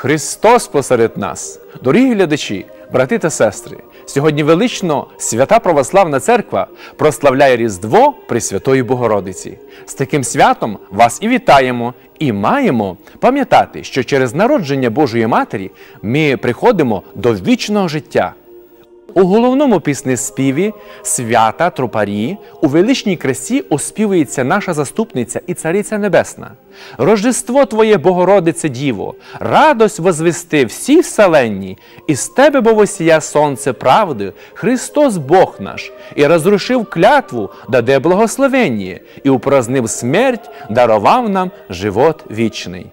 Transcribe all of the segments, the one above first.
Христос посеред нас, дорогі глядачі, брати та сестри. Сьогодні велично свята Православна Церква прославляє Різдво Пресвятої Богородиці. З таким святом вас і вітаємо, і маємо пам'ятати, що через народження Божої Матері ми приходимо до вічного життя. У головному піснеспіві свята Тропарі у величній красі оспівується наша заступниця і Цариця Небесна. Рождество Твоє, Богородице Діво, радость возвести всі вселенні, і з тебе бо восія сонце правди, Христос Бог наш, і розрушив клятву, даде благословення, і упразнив смерть, дарував нам живот вічний.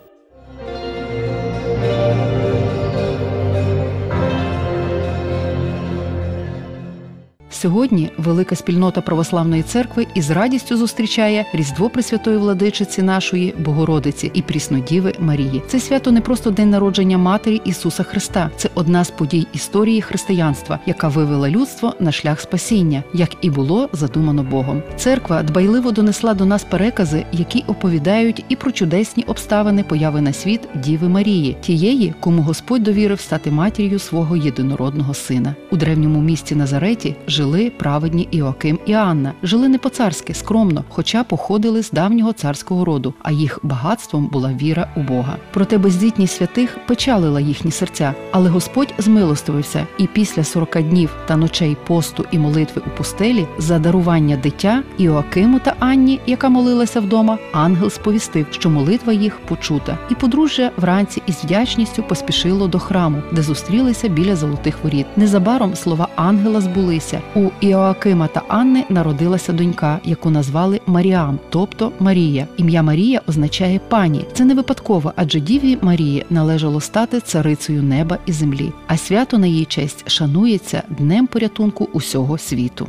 Сьогодні велика спільнота православної церкви із радістю зустрічає Різдво Пресвятої владичиці нашої Богородиці і Пріснодіви Марії. Це свято не просто день народження Матері Ісуса Христа, це одна з подій історії християнства, яка вивела людство на шлях спасіння, як і було задумано Богом. Церква дбайливо донесла до нас перекази, які оповідають і про чудесні обставини появи на світ Діви Марії, тієї, кому Господь довірив стати матір'ю свого єдинородного сина. У древньому місті Назареті жили праведні Іоаким і Анна. Жили не по-царськи, скромно, хоча походили з давнього царського роду, а їх багатством була віра у Бога. Проте бездітність святих печалила їхні серця, але Господь змилостивився, і після 40 днів та ночей посту і молитви у пустелі за дарування дитя Іоакиму та Анні, яка молилася вдома, ангел сповістив, що молитва їх почута, і подружжя вранці із вдячністю поспішило до храму, де зустрілися біля золотих воріт. Незабаром слова ангела збулися. У Іоакима та Анни народилася донька, яку назвали Маріам, тобто Марія. Ім'я Марія означає пані. Це не випадково, адже діві Марії належало стати царицею неба і землі. А свято на її честь шанується днем порятунку усього світу.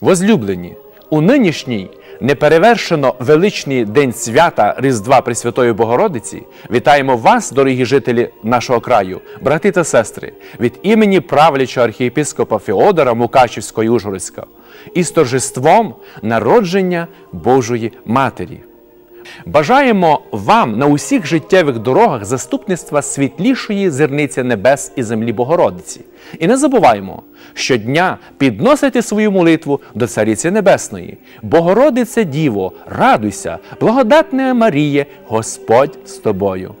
Возлюблені, у нинішній неперевершено величний день свята Різдва Пресвятої Богородиці вітаємо вас, дорогі жителі нашого краю, брати та сестри, від імені правлячого архієпископа Феодора Мукачівського і із торжеством народження Божої Матері. Бажаємо вам на усіх життєвих дорогах заступництва світлішої зерниці небес і землі Богородиці. І не забуваємо, щодня підносити свою молитву до Цариці Небесної. Богородице Діво, радуйся, благодатне Маріє, Господь з тобою.